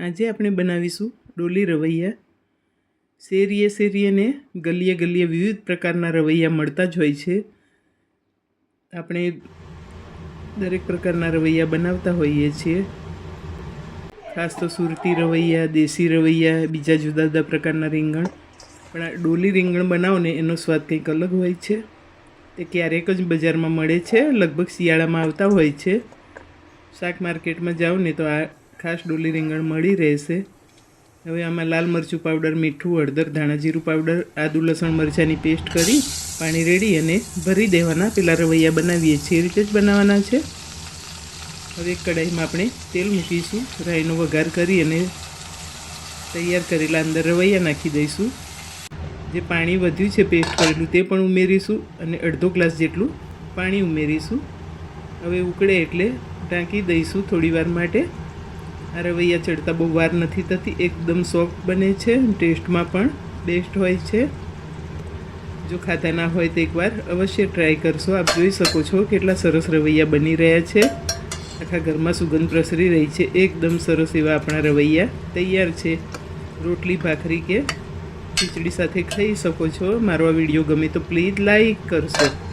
આજે આપણે બનાવીશું ડોલી રવૈયા. શેરીએ શેરીએ ને ગલીએ ગલીએ વિવિધ પ્રકારના રવૈયા મળતા જ હોય છે. આપણે દરેક પ્રકારના રવૈયા બનાવતા હોઈએ છીએ. ખાસ તો સુરતી રવૈયા, દેશી રવૈયા, બીજા જુદા જુદા પ્રકારના રીંગણ. પણ આ ડોલી રીંગણ બનાવોને એનો સ્વાદ કંઈક અલગ હોય છે. તે ક્યારેક જ બજારમાં મળે છે, લગભગ શિયાળામાં આવતા હોય છે. શાક માર્કેટમાં જાઓ ને તો આ ખાસ ડોલી રીંગણ મળી રહેશે. હવે આમાં લાલ મરચું પાવડર, મીઠું, હળદર, ધાણા જીરું પાવડર, આદુ, લસણ મરચાંની પેસ્ટ કરી પાણી રેડી અને ભરી દેવાના. પેલા રવૈયા બનાવીએ છીએ. એ રીતે જ બનાવવાના છે. હવે એક કઢાઈમાં આપણે તેલ મૂકીશું. રાઈનો વઘાર કરી અને તૈયાર કરેલા અંદર રવૈયા નાખી દઈશું. જે પાણી વધ્યું છે પેસ્ટ કરેલું તે પણ ઉમેરીશું અને અડધો ગ્લાસ જેટલું પાણી ઉમેરીશું. હવે ઉકળે એટલે ઢાંકી દઈશું થોડી માટે. આ રવૈયા ચડતા બહુ વાર નથી થતી. એકદમ સોફ્ટ બને છે. ટેસ્ટમાં પણ બેસ્ટ હોય છે. જો ખાતા ના હોય તો એકવાર અવશ્ય ટ્રાય કરશો. આપ જોઈ શકો છો કેટલા સરસ રવૈયા બની રહ્યા છે. આખા ઘરમાં સુગંધ પ્રસરી રહી છે. એકદમ સરસ એવા આપણા રવૈયા તૈયાર છે. રોટલી, ભાખરી કે ખીચડી સાથે ખાઈ શકો છો. મારો આ વીડિયો ગમે તો પ્લીઝ લાઈક કરશો.